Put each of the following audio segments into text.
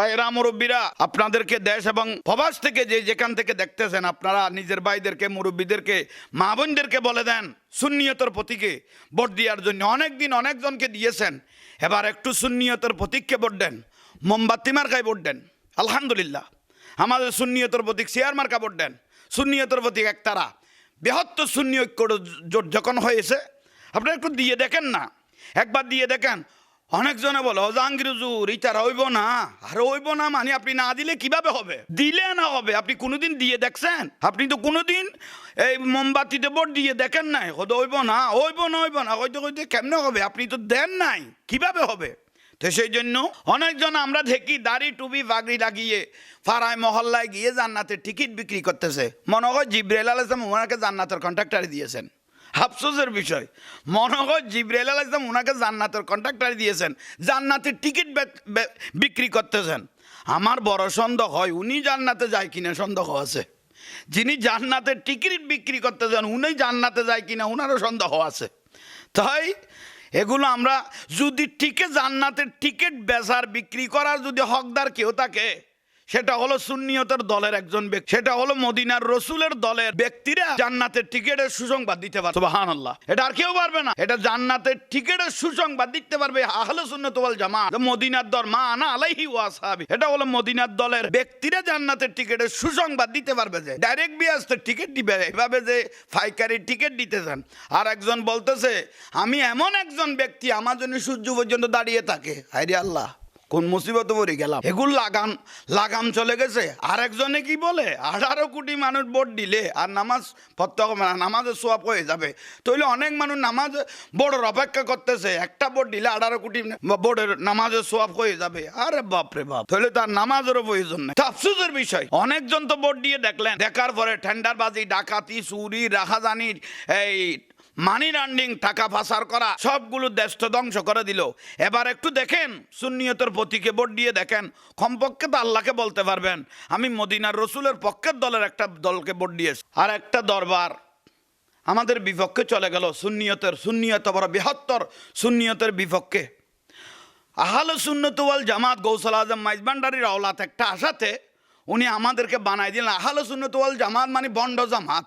ভাইয়েরা মুরব্বীরা, আপনাদেরকে দেশ এবং প্রবাস থেকে যে যেখান থেকে দেখতেছেন, আপনারা নিজের ভাইদেরকে, মুরব্বীদেরকে, মা বোনদেরকে বলে দেন, সুন্নিয়তের প্রতীকে ভোট দেওয়ার জন্য। অনেক দিন অনেকজনকে দিয়েছেন, এবার একটু সুন্নিয়তের প্রতীককে ভোট দেন, মোমবাতি মার্কায় ভোট দেন, আলহামদুলিল্লাহ। আমাদের সুন্নিয়তের প্রতীক শেয়ার মার্কা ভোট দেন, সুন্নিয়তের প্রতীক একতারা। বৃহত্তর সুন্নি ঐক্য জোট যখন হয়েছে, আপনারা একটু দিয়ে দেখেন না, একবার দিয়ে দেখেন অনেকজনে বলে জাহাঙ্গীর হুজুর ইটার হইব না। আর হইব না মানে আপনি না দিলে কীভাবে হবে? দিলে না হবে, আপনি কোনোদিন দিয়ে দেখছেন? আপনি তো কোনোদিন এই মোমবাতিতে বোর্ড দিয়ে দেখেন নাই। হয়তো হইব না হইব না হইব না হয়তো হইতে কেমনে হবে? আপনি তো দেন নাই, কীভাবে হবে? তো সেই জন্য অনেকজন আমরা দেখি দাড়ি, টুপি পাগড়ি লাগিয়ে ফাড়ায় মহল্লায় গিয়ে জান্নাতের টিকিট বিক্রি করতেছে। মনে হয় জিব্রাইল আলাইসলাম ওনাকে জান্নাতের কন্ট্রাক্টারে দিয়েছেন। আফসোসের বিষয়। মনে হয় জিব্রাইল আলাইসলাম ওনাকে জান্নাতের কন্ট্রাক্টারে দিয়েছেন। জান্নাতের টিকিট বিক্রি করতেছেন। আমার বড় সন্দেহ হয় উনি জান্নাতে যায় কিনা সন্দেহ আছে। যিনি জান্নাতের টিকিট বিক্রি করতেছেন, উনি জান্নাতে যায় কিনা উনারও সন্দেহ আছে। তাই এগুলো আমরা যদি টিকে জান্নাতের টিকিট বেচার বিক্রি করার যদি হকদার কেউ থাকে সেটা হলো সুন্নিয়তের দলের একজন ব্যক্তি। সেটা হলো মদিনার রসুলের দলের ব্যক্তিরা জান্নাতের টিকিটের সুসংবাদ দিতে পারবে। সুবাহান আল্লাহ এটা আর কেউ পারবে না। এটা জান্নাতের টিকিটের সুসংবাদ দিতে পারবে আহলে সুন্নত ওয়াল জামাত। মদিনার দল, মা আনা আলাইহি ওয়াসাহাবি এটা হলো মদিনার দলের ব্যক্তিরা জান্নাতের টিকিটের সুসংবাদ দিতে পারবে যে ডাইরেক্ট বিয়াসতে টিকিট দিবে। এভাবে যে ফাইকারি টিকিট দিতেছেন আর একজন বলতেছে, আমি এমন একজন ব্যক্তি আমার জন্য সূর্য পর্যন্ত দাঁড়িয়ে থাকে। হাইরে আল্লাহ। কোন মুসিবত পড়ে গেলাম। এগুলো লাগাম লাগাম চলে গেছে। আর একজনে কি বলে? আঠারো কোটি মানুষ ভোট দিলে আর নামাজ পড়তে নামাজের সোয়াব হয়ে যাবে। তাহলে অনেক মানুষ নামাজ, বোর্ডের অপেক্ষা করতেছে, একটা ভোট দিলে আঠারো কোটি বোর্ডের নামাজের সোয়াব হয়ে যাবে। আরে বাপ রে বাপ তাহলে তার নামাজেরও প্রয়োজন নেই। আফসোসের বিষয়, অনেকজন তো ভোট দিয়ে দেখলেন। দেখার পরে টেন্ডারবাজি ডাকাতি, চুরি রাখাজানির এই মানি লান্ডিং টাকা পাচার করা, সবগুলো দেশ তো ধ্বংস করে দিল। এবার একটু দেখেন, সুন্নিয়তের প্রতীকে ভোট দিয়ে দেখেন, কমপক্ষে তো আল্লাহকে বলতে পারবেন। আমি মদিনার রসুলের পক্ষের দলের একটা দলকে ভোট দিয়েছি। আর একটা দরবার, আমাদের বিপক্ষে চলে গেল সুন্নিয়তের, সুন্নিয়ত বড় বৃহত্তর সুন্নিয়তের বিপক্ষে। আহলে সুন্নত ওয়াল জামাত গৌসল আজম মাইজবান্ডারির আওলাত একটা আশাতে, উনি আমাদেরকে বানাই দিলেন, আহলে সুন্নত ওয়াল জামাত মানে বন্ড জামাত।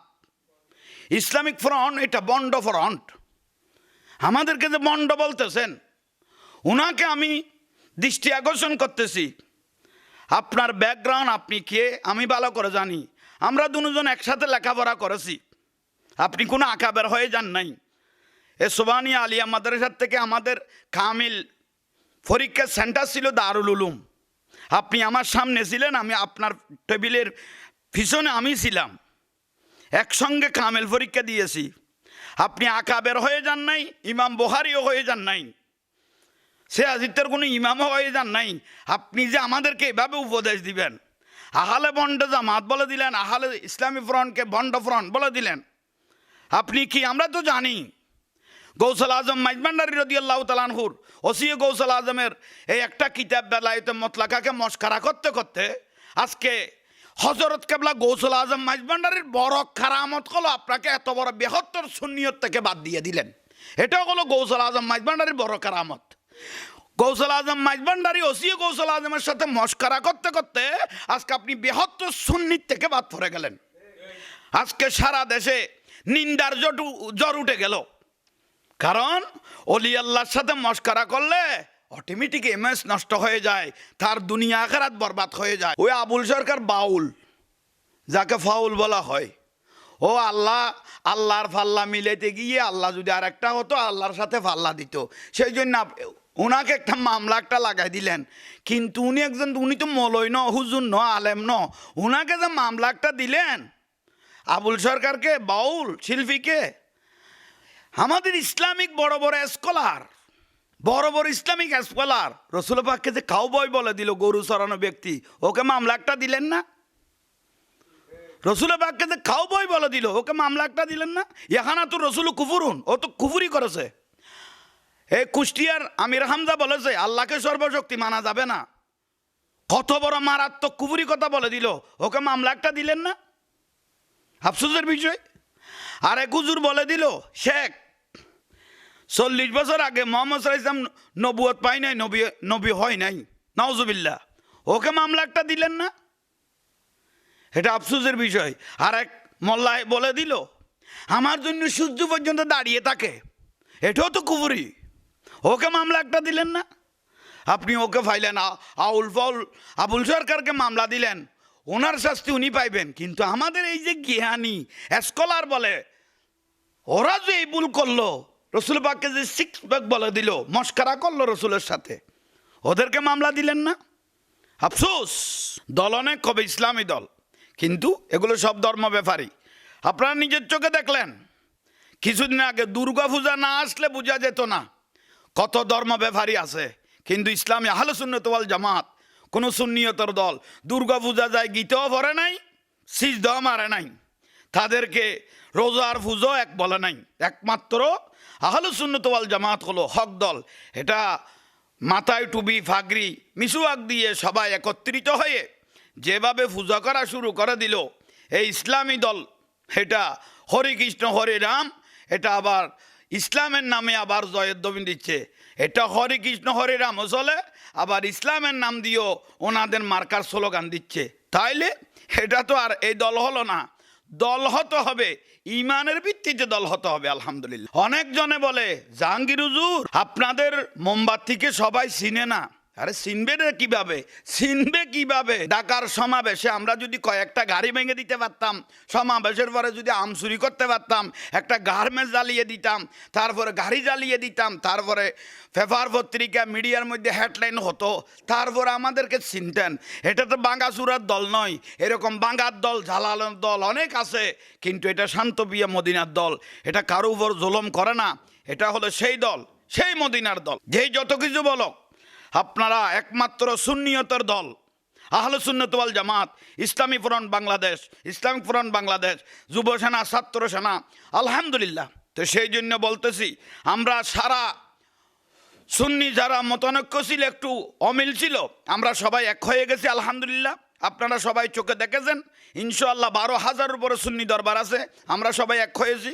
ইসলামিক ফ্রন্ট, এটা বন্ড ফ্রন্ট। আমাদেরকে যে বন্ড বলতেছেন ওনাকে আমি দৃষ্টি আকর্ষণ করতেছি। আপনার ব্যাকগ্রাউন্ড আপনি কে, আমি ভালো করে জানি। আমরা দুজন একসাথে লেখাপড়া করেছি। আপনি কোনো আঁকাবের হয়ে যান নাই। এ সোবানি আলিয়া মাদ্রাসার থেকে আমাদের কামিল পরীক্ষার সেন্টার ছিল দারুল উলুম। আপনি আমার সামনে ছিলেন, আমি আপনার টেবিলের পিছনে আমি ছিলাম। একসঙ্গে কামেল পরীক্ষা দিয়েছি। আপনি আকাবের হয়ে যান নাই, ইমাম বহারিও হয়ে যান নাই। সে আজিত্যের কোনো ইমামও হয়ে যান নাই। আপনি যে আমাদেরকে এভাবে উপদেশ দিবেন। আহালে বন্ড জামাত বলে দিলেন, আহালে ইসলামী ফ্রন্টকে বন্ড ফ্রন্ট বলে দিলেন। আপনি কি, আমরা তো জানি। গৌসল আজম মাইজমান্ডারি রদি আল্লাহ তালানহুর ওসিয়ে গৌসল আজমের এই একটা কিতাব বেলায়তে মতলাকাকে মস্কারা করতে করতে আজকে হজরত কেবলা গৌসল আজম মাইজমান্ডারির বড় খারামত হলো আপনাকে এত বড় বৃহত্তর শূন্যত থেকে বাদ দিয়ে দিলেন। এটাও হলো গৌসল আজম মাইজমান্ডারির বড় কারামত গৌসল আজম মাইজবান্ডারি ওসিও গৌসল আজমের সাথে মস্কারা করতে করতে আজকে আপনি বৃহত্তর সুন্নিত থেকে বাদ পড়ে গেলেন। আজকে সারা দেশে নিন্দার জট জ্বর উঠে গেল। কারণ অলি আল্লাহর সাথে মস্কারা করলে অটোমেটিক এমএস নষ্ট হয়ে যায়, তার দুনিয়া আখারাত বরবাদ হয়ে যায়। ওই আবুল সরকার বাউল, যাকে ফাউল বলা হয়। ও আল্লাহ, আল্লাহর ফাল্লা মিলাইতে গিয়ে আল্লাহ যদি আর একটা হতো, আল্লাহর সাথে ফাল্লা দিত। সেই জন্য ওনাকে একটা মামলা একটা লাগাই দিলেন। কিন্তু উনি একজন, উনি তো মলই ন, হুজুর ন, আলেম ন। ওনাকে যে মামলা একটা দিলেন, আবুল সরকারকে, বাউল শিল্পীকে। আমাদের ইসলামিক বড় বড় স্কলার বড় বড় ইসলামিক স্কলার রসুল পাককে যে কাউবয় বলে দিল, গরু সরানো ব্যক্তি, ওকে মামলা একটা দিলেন না? রসুল পাককে যে কাউবয় বলে দিল, ওকে মামলা একটা দিলেন না? এখানা তো রসুল কুফুরুন, ও তো কুফুরি করেছে। এই কুষ্টিয়ার আমির হামজা বলেছে, আল্লাহকে সর্বশক্তি মানা যাবে না। কত বড় মারাত্মক কুফুরি কথা বলে দিল, ওকে মামলা একটা দিলেন না? আফসোসের বিষয়। আর এক হুজুর বলে দিল, শেখ চল্লিশ বছর আগে মোহাম্মদ ইসলাম নবুয়ত পাই নাই, নবী নবী হয় নাই। নওজুবিল্লা ওকে মামলা একটা দিলেন না? এটা আফসোসের বিষয়। আর এক মোল্লায় বলে দিল, আমার জন্য সূর্য পর্যন্ত দাঁড়িয়ে থাকে। এটাও তো কুবুরি ওকে মামলা একটা দিলেন না? আপনি ওকে ফাইলেন আউল ফাউল, আবুল সরকারকে মামলা দিলেন। ওনার শাস্তি উনি পাইবেন। কিন্তু আমাদের এই যে জ্ঞানী স্কলার বলে, ওরা যে এই ভুল করল রসুল পাককে যে সিক্স ব্যাগ বলে দিল, মস্কারা করল রসুলের সাথে। ওদেরকে মামলা দিলেন না? আফসোস, দল অনেক কবে ইসলামী দল। কিন্তু এগুলো সব ধর্ম ব্যাপারী। আপনারা নিজের চোখে দেখলেন, কিছুদিন আগে দুর্গা পূজা না আসলে বোঝা যেত না কত ধর্ম ব্যাপারী আছে। কিন্তু ইসলামী আহলে সুন্নতওয়াল জামাত, কোনো সুন্নিয়তর দল দুর্গা পূজা যায় গীতও ভরে নাই সিজ সিজদাও মারে নাই। তাদেরকে রোজার পুজো এক বলে নাই, একমাত্র আহলে সুন্নতওয়াল জামাত হলো হক দল। এটা মাথায় টুবি ফাগরি মিসুয়াক দিয়ে সবাই একত্রিত হয়ে যেভাবে পূজা করা শুরু করে দিল, এই ইসলামী দল, এটা হরে কৃষ্ণ, হরে রাম, এটা আবার ইসলামের নামে আবার জয়দ্দমিন দিচ্ছে। এটা হরে কৃষ্ণ, হরে রাম চলে, আবার ইসলামের নাম দিয়েও ওনাদের মার্কার স্লোগান দিচ্ছে। তাইলে এটা তো আর এই দল হলো না। দল হতে হবে। ইমানের ভিত্তিতে দল হতে হবে, আলহামদুলিল্লাহ। অনেকজনে বলে, জাহাঙ্গীর হুজুর, আপনাদের মোমবাতিকে সবাই চিনে না? আরে চিনবে রে কীভাবে? চিনবে কীভাবে? ঢাকার সমাবেশে আমরা যদি কয়েকটা গাড়ি ভেঙে দিতে পারতাম, সমাবেশের পরে যদি আম চুরি করতে পারতাম, একটা গার্মেন্টস জ্বালিয়ে দিতাম, তারপরে গাড়ি জ্বালিয়ে দিতাম, তারপরে পেপার পত্রিকা, মিডিয়ার মধ্যে হেডলাইন হতো, তারপরে আমাদেরকে চিনতেন এটা তো বাঙ্গাসুরার দল নয়, এরকম বাঙ্গার দল ঝালালের দল অনেক আছে, কিন্তু এটা শান্তপ্রিয় মদিনার দল। এটা কারও উপর জুলম করে না, এটা হলো সেই দল, সেই মদিনার দল। যেই যত কিছু বলো আপনারা একমাত্র সুন্নিয়তের দল। আহলে Sunnatwal Jamaat, Islami front Bangladesh Islamic front Bangladesh, যুব সেনা, ছাত্র সেনা, আলহামদুলিল্লাহ। তো সেই জন্য বলতেছি, আমরা সারা সুন্নি যারা মতানৈক্য ছিল, একটু অমিল ছিল, আমরা সবাই এক হয়ে গেছি, আলহামদুলিল্লাহ। আপনারা সবাই চোখে দেখেছেন, ইনশাআল্লাহ বারো হাজার উপরে সুন্নি দরবার আছে, আমরা সবাই এক হয়েছি।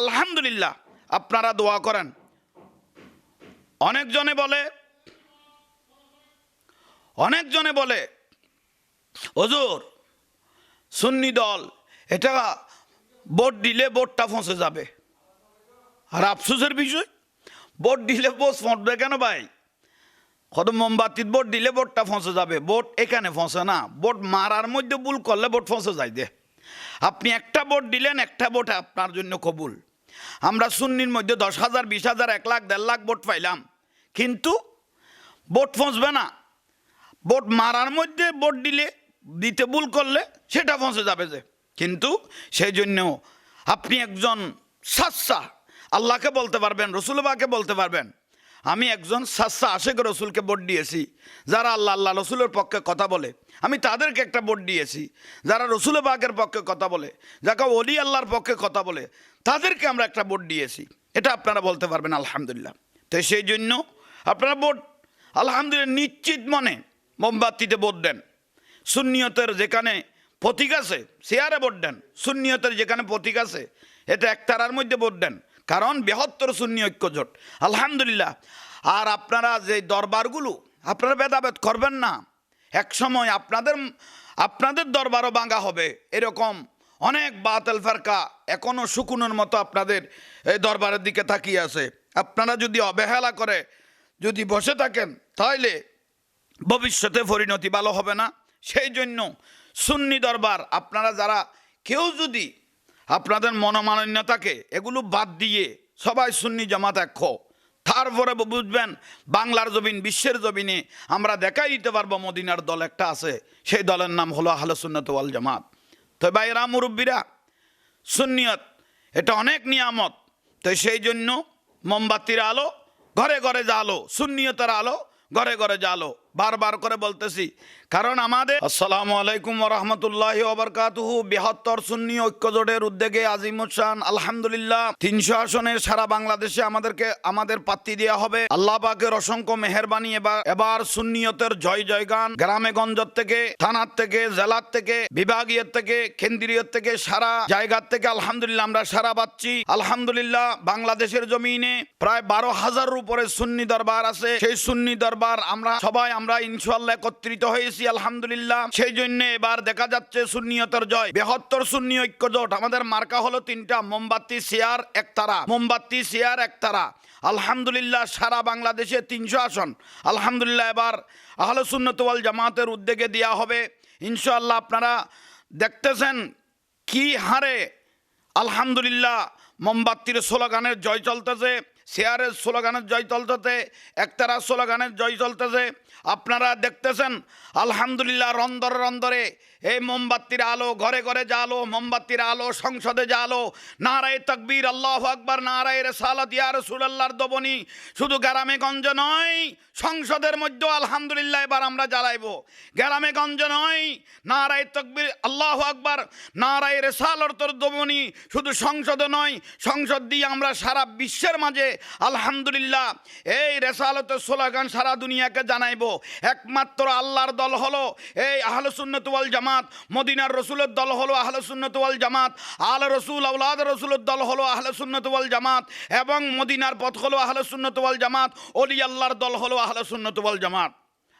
আলহামদুলিল্লাহ, আপনারা দোয়া করেন। অনেকজনে বলে অনেকজনে বলে, হজুর, সুন্নি দল, এটা ভোট দিলে ভোটটা ফসে যাবে। আর আফসোসের বিষয়, ভোট দিলে পোস্ট ফসবে কেন ভাই? কত মোমবাতির ভোট দিলে ভোটটা ফসে যাবে। ভোট এখানে ফসে না। ভোট মারার মধ্যে ভুল করলে ভোট ফসে যায় দে। আপনি একটা ভোট দিলেন, একটা ভোট আপনার জন্য কবুল। আমরা সুন্নির মধ্যে দশ হাজার, বিশ হাজার, এক লাখ, দেড় লাখ ভোট পাইলাম। কিন্তু ভোট ফসবে না। ভোট মারার মধ্যে ভোট দিলে, দিতে ভুল করলে সেটা ফসে যাবে যে। কিন্তু সেই জন্য আপনি একজন সাচ্চা, আল্লাহকে বলতে পারবেন রসুলবাকে বলতে পারবেন, আমি একজন সাচ্চা আশেক রসুলকে ভোট দিয়েছি, যারা আল্লাহ আল্লাহ রসুলের পক্ষে কথা বলে, আমি তাদেরকে একটা ভোট দিয়েছি, যারা রসুল বাগের পক্ষে কথা বলে, যাকে অলি আল্লাহর পক্ষে কথা বলে, তাদেরকে আমরা একটা ভোট দিয়েছি। এটা আপনারা বলতে পারবেন, আলহামদুলিল্লাহ। তো সেই জন্য আপনারা ভোট, আলহামদুলিল্লাহ, নিশ্চিত মনে মোমবাতিতে ভোট দেন। সুন্নিয়তের যেখানে প্রতীক আছে, চেয়ারে ভোট দেন। সুন্নিয়তের যেখানে প্রতীক আছে, এটা একতারার মধ্যে ভোট দেন। কারণ বৃহত্তর সুন্নি ঐক্য জোট আলহামদুলিল্লাহ। আর আপনারা যে দরবারগুলো, আপনারা ভেদাভেদ করবেন না। এক সময় আপনাদের আপনাদের দরবারও ভাঙা হবে। এরকম অনেক বাতেল ফারকা এখনও শুকুনের মতো আপনাদের এই দরবারের দিকে তাকিয়ে আছে। আপনারা যদি অবহেলা করে যদি বসে থাকেন তাহলে ভবিষ্যতে পরিণতি ভালো হবে না। সেই জন্য সুন্নি দরবার, আপনারা যারা কেউ যদি আপনাদের মনোমালিন্য থাকে, এগুলো বাদ দিয়ে সবাই সুন্নি জামাত এক তারপরে বুঝবেন, বাংলার জমিন, বিশ্বের জমিনে আমরা দেখাই দিতে পারব মদিনার দল একটা আছে। সেই দলের নাম হলো আহলে সুন্নত ওয়াল জামাত। তো ভাইরা মুরব্বীরা, সুন্নিয়ত, এটা অনেক নিয়ামত। তো সেই জন্য মোমবাতির আলো, ঘরে ঘরে জালো সুন্নিয়তের আলো, ঘরে ঘরে জালো বারবার করে বলতেছি। কারণ আমাদের আসসালামু আলাইকুম রহমতুল্লাহ ওবরকাতুহু বৃহত্তর সুন্নি ঐক্যজোটের উদ্যোগে আজিমুসান আলহামদুলিল্লাহ, তিনশো আসনের সারা বাংলাদেশে আমাদেরকে, আমাদের পাত্তি দেওয়া হবে। আল্লাহ পাকের অসংখ্য মেহরবানি এবার এবার সুন্নিয়তের জয় জয়গান। গ্রামে গঞ্জর থেকে, থানার থেকে, জেলার থেকে, বিভাগীয় থেকে, কেন্দ্রীয় থেকে, সারা জায়গার থেকে আলহামদুলিল্লাহ আমরা সারা পাচ্ছি। আলহামদুলিল্লাহ, বাংলাদেশের জমিনে প্রায় বারো হাজার উপরে সুন্নি দরবার আছে। সেই সুন্নি দরবার আমরা সবাই আমরা ইনশাল্লাহ একত্রিত হয়েছি, আলহামদুলিল্লাহ। সেই জন্য এবার দেখা যাচ্ছে সুন্নিয়তের জয়। বৃহত্তর সুন্নি ঐক্য জোট আমাদের মার্কা হলো তিনটা, মোমবাতি শেয়ার একতারা। মোমবাতি শেয়ার একতারা। আলহামদুলিল্লাহ সারা বাংলাদেশে তিনশো আসন। আলহামদুলিল্লাহ এবার আহলে সুন্নত ওয়াল জামাতের উদ্যোগে দেওয়া হবে। ইনশাল্লাহ আপনারা দেখতেছেন কি হারে আলহামদুলিল্লাহ মোমবাতির স্লোগানের জয় চলতেছে শেয়ারের স্লোগানের জয় চলতেছে একতারা স্লোগানের জয় চলতেছে। আপনারা দেখতেছেন, আলহামদুলিল্লাহ রন্দরে রন্দরে এই মোমবাতির আলো, ঘরে ঘরে জালো মোমবাতির আলো, সংসদে জালো নারায় তকবীর, আল্লাহ আকবর, নারায় রেসালাত, ইয়া রসুলাল্লাহর দবনি। শুধু গ্রামে গঞ্জ নয়, সংসদের মধ্যেও আলহামদুলিল্লাহ এবার আমরা জ্বালাইব। গ্রামে গঞ্জ নয়, নারায় তকবীর, আল্লাহ আকবর, নারায় রেসালর তোর দবনি। শুধু সংসদে নয়, সংসদ দিয়ে আমরা সারা বিশ্বের মাঝে আলহামদুলিল্লাহ এই রেসালতের স্লোগান সারা দুনিয়াকে জানাইব। একমাত্র আল্লাহর দল হলো এই আহলে সুন্নতওয়াল জামাত, মদিনার রসুলের দল হলো আহলে সুন্নতওয়াল জামাত, আল রসুল আউলাদ রসুলের দল হলো আহলে সুন্নতওয়াল জামাত এবং মদিনার পথ হলো আহলে সুন্নতওয়াল জামাত অলি আল্লাহর দল হলো আহলে সুন্নতওয়াল জামাত।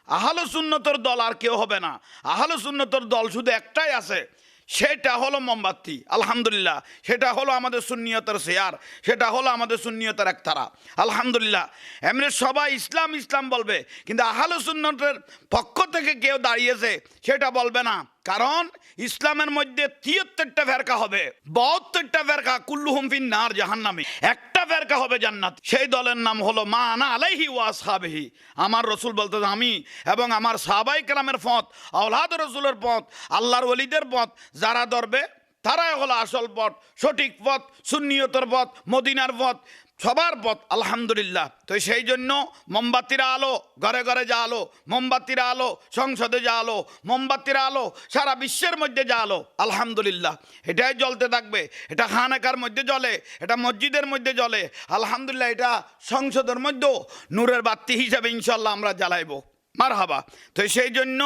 আহলে সুন্নতর দল আর কেউ হবে না। আহলে সুন্নতর দল শুধু একটাই আছে। সেটা হলো মোমবাতি, আলহামদুলিল্লাহ। সেটা হলো আমাদের সুন্নিয়তের শেয়ার, সেটা হলো আমাদের সুন্নিয়তের একতারা। আলহামদুলিল্লাহ। এমনি সবাই ইসলাম ইসলাম বলবে, কিন্তু আহলে সুন্নতের পক্ষ থেকে কেউ দাঁড়িয়েছে, সেটা বলবে না। কারণ ইসলামের মধ্যে তিয়াত্তরটা ফেরকা হবে, বাহাত্তরটা ফেরকা কুল্লু হুমফিন নার জাহান্নামে। একটা ফেরকা হবে জান্নাত। সেই দলের নাম হলো মা আনা আলাইহি ওয়া সাহাবিহি আমার রসুল বলতে আমি এবং আমার সাহাবাই কালামের পথ, আওলাদ রসুলের পথ, আল্লাহর ওলিদের পথ, যারা ধরবে তারাই হলো আসল পথ, সঠিক পথ, সুন্নিয়তর পথ, মদিনার পথ। সবার পথ, আলহামদুলিল্লাহ। তো সেই জন্য মোমবাতিরা আলো, ঘরে ঘরে যা আলো, মোমবাতির আলো, সংসদে যা আলো, মোমবাতিরা আলো, সারা বিশ্বের মধ্যে যা আলো, আলহামদুলিল্লাহ। এটাই জ্বলতে থাকবে। এটা খানাকার মধ্যে জ্বলে, এটা মসজিদের মধ্যে জ্বলে, আলহামদুলিল্লাহ, এটা সংসদের মধ্যেও নূরের বাত্তি হিসাবে ইনশাল্লাহ আমরা জ্বালাইবো। মার হাবা তো সেই জন্য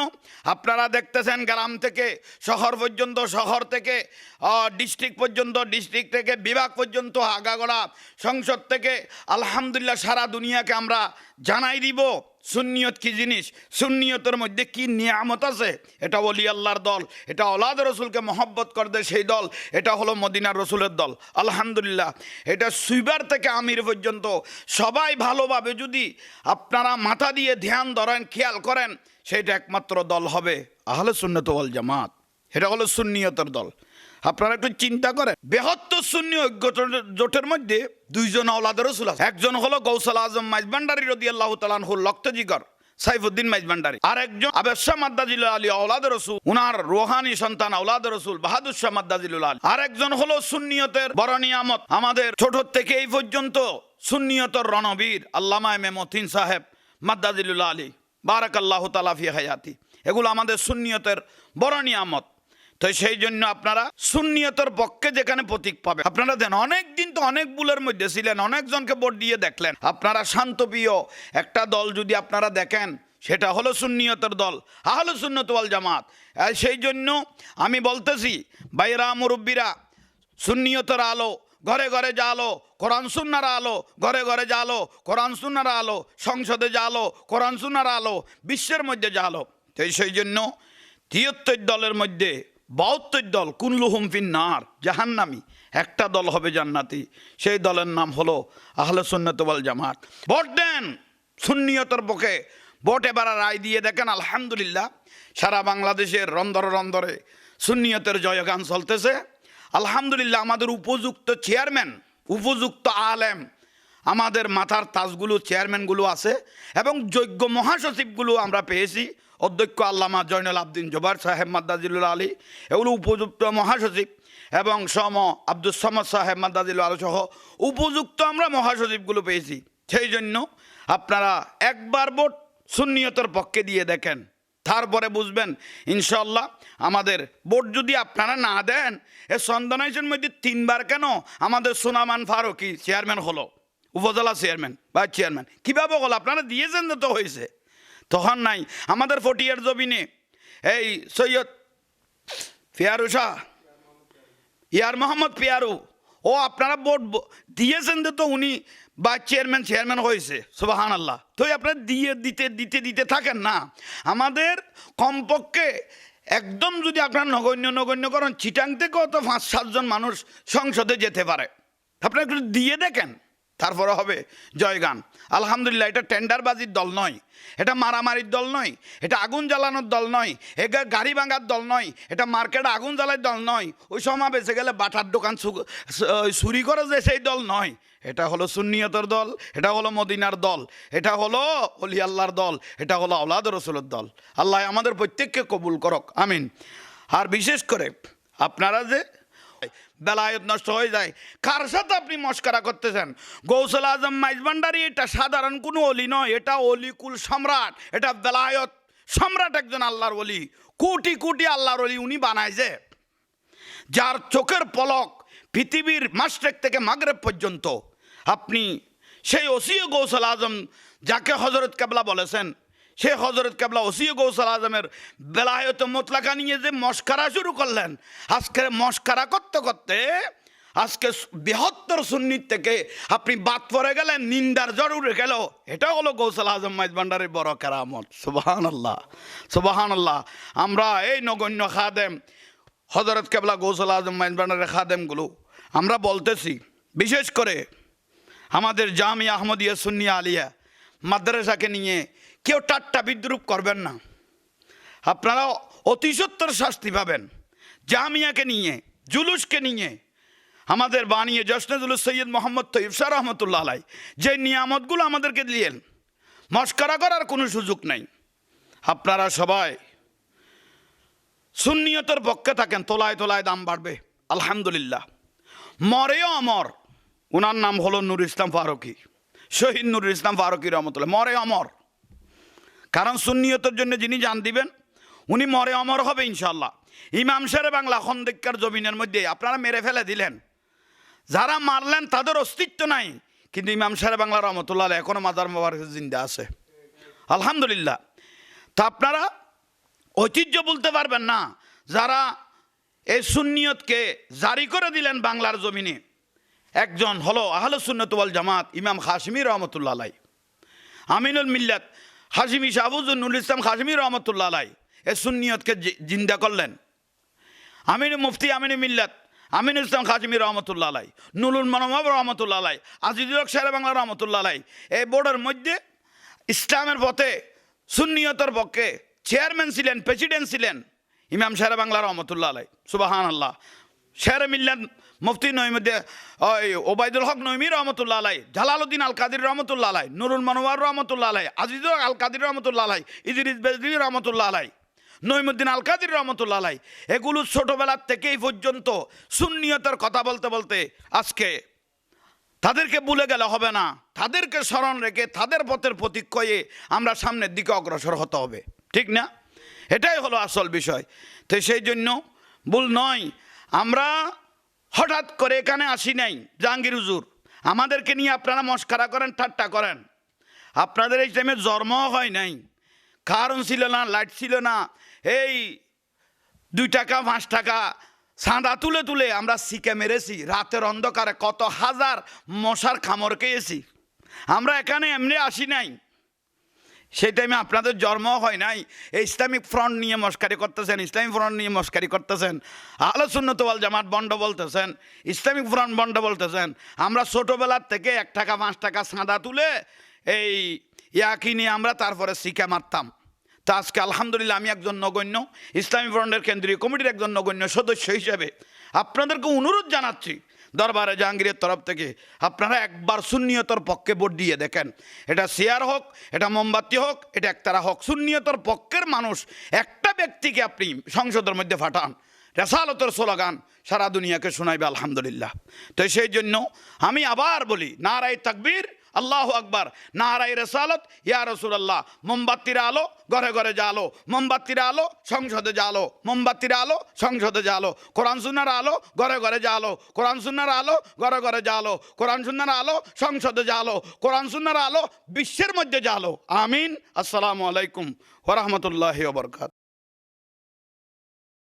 আপনারা দেখতেছেন গ্রাম থেকে, শহর পর্যন্ত, শহর থেকে ডিস্ট্রিক্ট পর্যন্ত ডিস্ট্রিক্ট থেকে, বিভাগ পর্যন্ত, আগাগোড়া সংসদ থেকে আলহামদুলিল্লাহ সারা দুনিয়াকে আমরা জানাই দিব। সুন্নিয়ত কি জিনিস? সুন্নিয়তের মধ্যে কি নিয়ামত আছে? এটা অলি আল্লাহর দল, এটা ওলাদ রসুলকে মহব্বত করবে সেই দল, এটা হলো মদিনার রসুলের দল। আলহামদুলিল্লাহ, এটা সুইবার থেকে আমির পর্যন্ত। সবাই ভালোভাবে যদি আপনারা মাথা দিয়ে ধ্যান ধরেন, খেয়াল করেন সেটা একমাত্র দল হবে আহলে সুন্নত ওয়াল জামাত। এটা হলো সুন্নিয়তের দল। আপনারা একটু চিন্তা করেন। বৃহত্তর সুন্নি ঐক্য জোটের- মধ্যে দুইজন আওলাদের রসুল আছে। একজন হলো গৌসাল আজম মাইজবান্ডারি রদি আল্লাহ তালানহুর লক্তজিগর সাইফুদ্দিন মাইজবান্ডারি। আর একজন আবেশা মাদ্দাজিল আলী আওলাদ রসুল, উনার রোহানি সন্তান আওলাদ রসুল বাহাদুর শাহ মাদ্দাজিল আলী। আর একজন হলো সুন্নিয়তের বড় নিয়ামত, আমাদের ছোট থেকে এই পর্যন্ত সুন্নিয়তর রণবীর, আল্লামা মেমতিন সাহেব মাদ্দাজিলুল্লাহ আলী। বারাক আল্লাহ তালাফি হায়াতি। এগুলো আমাদের সুন্নিয়তের বড় নিয়ামত। তো সেই জন্য আপনারা সুন্নিয়তের পক্ষে যেখানে প্রতীক পাবে আপনারা দেন অনেক দিন তো অনেক বুলের মধ্যে ছিলেন, অনেকজনকে ভোট দিয়ে দেখলেন। আপনারা শান্তপ্রিয় একটা দল যদি আপনারা দেখেন, সেটা হলো সুন্নিয়তের দল, আহলো সুন্নত ওয়াল জামাত। সেই জন্য আমি বলতেছি বাইরা মুরব্বীরা, সুন্নিয়তের আলো, ঘরে ঘরে জালো কোরআন সুন্নার আলো, ঘরে ঘরে জালো কোরআন সুন্নার আলো, সংসদে জালো কোরআন সুন্নার আলো, বিশ্বের মধ্যে জালো তো সেই জন্য তিয়াত্তর দলের মধ্যে বাহাত্তর দল কুল্লু হুমফিন নার জাহান্নামি। একটা দল হবে জান্নাতি, সেই দলের নাম হলো আহলে সুন্নত ওয়াল জামাত। ভোট দেন সুন্নিয়তর পক্ষে ভোট এবার রায় দিয়ে দেখেন, আলহামদুলিল্লাহ, সারা বাংলাদেশের রন্দরে রন্দরে সুন্নিয়তের জয়গান চলতেছে। আলহামদুলিল্লাহ, আমাদের উপযুক্ত চেয়ারম্যান, উপযুক্ত আলেম, আমাদের মাথার তাজগুলো, চেয়ারম্যানগুলো আছে, এবং যোগ্য মহাসচিবগুলো আমরা পেয়েছি। অধ্যক্ষ আল্লামা জয়নুল আবদিন জোবার সাহেব মাদ্দাজিলুল আলী, এগুলো উপযুক্ত মহাসচিব এবং সম আব্দুল সমদ সাহেব মাদ্দাজিল আলী সহ উপযুক্ত আমরা মহাসচিবগুলো পেয়েছি। সেই জন্য আপনারা একবার ভোট সুন্নিয়তের পক্ষে দিয়ে দেখেন। তারপরে বুঝবেন ইনশাল্লাহ আমাদের ভোট যদি আপনারা না দেন, এ সন্দনাইশের মধ্যে তিনবার কেন আমাদের সোনামান ফারুকি চেয়ারম্যান হলো, উপজেলা চেয়ারম্যান বা চেয়ারম্যান। কীভাবে হলো? আপনারা দিয়েছেন তো হয়েছে। তখন নাই, আমাদের ফটিয়ার জবিনে এই সৈয়দ ফিয়ারু শাহ, ইয়ার মোহাম্মদ পিয়ারু ও আপনারা ভোট দিয়েছেন তো উনি বা চেয়ারম্যান চেয়ারম্যান হয়েছে সুবাহান আল্লাহ তো আপনারা দিয়ে, দিতে দিতে দিতে থাকেন না। আমাদের কমপক্ষে একদম যদি আপনার নগণ্য নগণ্য করেন, চিটাং থেকেও তো পাঁচ, সাতজন মানুষ সংসদে যেতে পারে। আপনারা একটু দিয়ে দেখেন। তারপরে হবে জয়গান আলহামদুলিল্লাহ, এটা টেন্ডারবাজির দল নয়, এটা মারামারির দল নয়, এটা আগুন জ্বালানোর দল নয় এটা গাড়ি ভাঙার দল নয়, এটা মার্কেট আগুন জ্বালার দল নয়, ওই সমাবেশে গেলে বাটার দোকান চুরি করে যে সেই দল নয়, এটা হলো সুন্নিয়তর দল, এটা হলো মদিনার দল, এটা হলো অলি আল্লাহর দল, এটা হলো আওলাদ রসুলের দল। আল্লাহ আমাদের প্রত্যেককে কবুল করক, আমিন। আর বিশেষ করে আপনারা যে বেলায়ত নষ্ট হয়ে যায়। কার সাথে আপনি মস্কারা করতেছেন? গৌসল আজম মাইজবান্ডারি এটা সাধারণ কোনো অলি নয়, এটা অলিকুল সম্রাট, এটা বেলায়ত সম্রাট একজন আল্লাহর অলি, কোটি কোটি আল্লাহর অলি উনি বানাইছে। যার চোখের পলক পৃথিবীর মাস্টেক থেকে মাগরেব পর্যন্ত। আপনি সেই ওসিও গৌসল আজম, যাকে হজরত কেবলা বলেছেন সে হজরত কেবলা ওসিও গৌসল আজমের বেলায়ত মোতলাকা নিয়ে যে মস্কারা শুরু করলেন আজকে মস্কারা করতে করতে আজকে বৃহত্তর সুন্নির থেকে আপনি বাদ পড়ে গেলেন, নিন্দার উঠে গেল। এটা হলো গৌসল আজম মাইজ ভান্ডারের বড় কেরামত। সুবাহান আল্লাহ সুবাহান আল্লাহ আমরা এই নগণ্য খাদেম হজরত কেবলা গৌসল আজম মাইজবানের খাদেমগুলো, আমরা বলতেছি, বিশেষ করে আমাদের জামিয়া আহমদিয়া সুন্নিয়া আলিয়া মাদ্রাসাকে নিয়ে কেউ টাট্টা বিদ্রুপ করবেন না। আপনারা অতিসত্তর শাস্তি পাবেন। জামিয়াকে নিয়ে, জুলুসকে নিয়ে, আমাদের বানিয়ে জসনেদুল সৈয়দ মোহাম্মদ তৈব শাহ রহমতুল্লাহ আলাই, যে নিয়ামতগুলো আমাদেরকে দিলেন, মস্করা করার কোনো সুযোগ নেই। আপনারা সবাই সুন্নিয়তের পক্ষে থাকেন, তোলায় তোলায় দাম বাড়বে, আলহামদুলিল্লাহ। মরেও অমর ওনার নাম হলো নুর ইসলাম ফারুকি, শহীদ নুর ইসলাম ফারুকি রহমতুল্লাহ, মরে অমর। কারণ সুন্নিয়তের জন্য যিনি জান দিবেন, উনি মরে অমর হবে ইনশাল্লাহ ইমাম সারে বাংলা খন্দেকার জমিনের মধ্যে, আপনারা মেরে ফেলে দিলেন। যারা মারলেন, তাদের অস্তিত্ব নাই। কিন্তু ইমাম সাহেব বাংলা রহমতুল্লাহ আলাইহি এখনও মাদার মোবার জিন্দা আছে। আলহামদুলিল্লাহ। তা আপনারা ঐতিহ্য বলতে পারবেন না, যারা এই সুন্নিয়তকে জারি করে দিলেন বাংলার জমিনে। একজন হলো আহল সুন্নতওয়াল জামাত, ইমাম হাসমি রহমতুল্লাহ আমিনুল মিল্লাত হাসিমি শাহবুজুল ইসলাম হাসমি রহমতুল্লাহ আলাই, এ সুন্নিয়তকে জিন্দা করলেন। আমিন মুফতি, আমিন মিল্লাত, আমিন ইসলাম খাজমি রহমতুল্লাহ আলাই, নুরুল মনোমব রহমতুল্লাহ আলাই, আজিজুল শের বাংলা রহমতুল্লাহ আলাই এই বোর্ডের মধ্যে ইসলামের পথে, সুন্নিয়তের পক্ষে চেয়ারম্যান ছিলেন, প্রেসিডেন্ট ছিলেন ইমাম শের বাংলা রহমতুল্লাহ আলাই। সুবাহান আল্লাহ শের মিল্লাত মুফতি নইমুদ্দে ওই ওবায়দুল হক নইমি রহমতুল্লাহ আলাই জালালউদ্দিন আল কাদির রহমতুল্লাহ আলাই নুরুল মনোয়ার রহমতুল্লাহ আলাই আজিজুল আল কাদির রহমতুল্লাহ আলাই ইদিরিস বেজরি রহমতুল্লাহ আলাই নইমুদ্দিন আল কাদির রহমতুল্লাহ আলাই এগুলো ছোটবেলার থেকেই পর্যন্ত সুন্নিয়তের কথা বলতে বলতে আজকে তাদেরকে ভুলে গেলে হবে না। তাদেরকে স্মরণ রেখে তাদের পথের প্রতীক্ষয়ে আমরা সামনের দিকে অগ্রসর হতে হবে। ঠিক না? এটাই হলো আসল বিষয়। তো সেই জন্য ভুল নয়। আমরা হঠাৎ করে এখানে আসি নাই, জাহাঙ্গীর হুজুর। আমাদেরকে নিয়ে আপনারা মস্কারা করেন, ঠাট্টা করেন। আপনাদের এই টাইমে জন্ম হয় নাই। কারণ ছিল না লাইট ছিল না। এই দুই টাকা, পাঁচ টাকা সাঁদা তুলে তুলে আমরা শিকে মেরেছি। রাতের অন্ধকারে কত হাজার মশার খামর খেয়েছি। আমরা এখানে এমনি আসি নাই। সেই টাইমে আপনাদের জন্ম হয় নাই। এই ইসলামিক ফ্রন্ট নিয়ে মস্কারি করতেছেন, ইসলামিক ফ্রন্ট নিয়ে মস্কারি করতেছেন। আলোচন্নতওয়াল জামাত বন্ড বলতেছেন, ইসলামিক ফ্রন্ট বন্ড বলতেছেন। আমরা ছোটোবেলার থেকে এক টাকা, পাঁচ টাকা সাঁদা তুলে এই ইয়াকি নিয়ে আমরা তারপরে শিখে মারতাম। তা আজকে আলহামদুলিল্লাহ আমি একজন নগণ্য ইসলামী ফ্রন্টের কেন্দ্রীয় কমিটির একজন নগণ্য সদস্য হিসেবে আপনাদেরকে অনুরোধ জানাচ্ছি দরবারে জাহাঙ্গীরের তরফ থেকে। আপনারা একবার সুন্নিয়তর পক্ষে ভোট দিয়ে দেখেন। এটা শেয়ার হোক, এটা মোমবাতি হোক, এটা একতারা হোক, সুন্নিয়তর পক্ষের মানুষ একটা ব্যক্তিকে আপনি সংসদের মধ্যে ফাটান রেসালতর স্লোগান, সারা দুনিয়াকে শোনাইবে, আলহামদুলিল্লাহ। তো সেই জন্য আমি আবার বলি, নারায় তাকবীর আল্লাহ আকবার। নারাই রেসালত, ইয়া রসুল্লাহ মোমবাতির আলো, ঘরে ঘরে জালো মোমবাতির আলো, সংসদে জালো মোমবাতির আলো, সংসদে জালো কোরআন সুন্নার আলো, ঘরে ঘরে জালো কোরআন সুন্নার আলো, ঘরে ঘরে জালো কোরআন সুন্নার আলো, সংসদে জালো কোরআন সুন্নার আলো, বিশ্বের মধ্যে জালো আমিন। আসসালামু আলাইকুম ওরহমতুল্লাহ বরকাত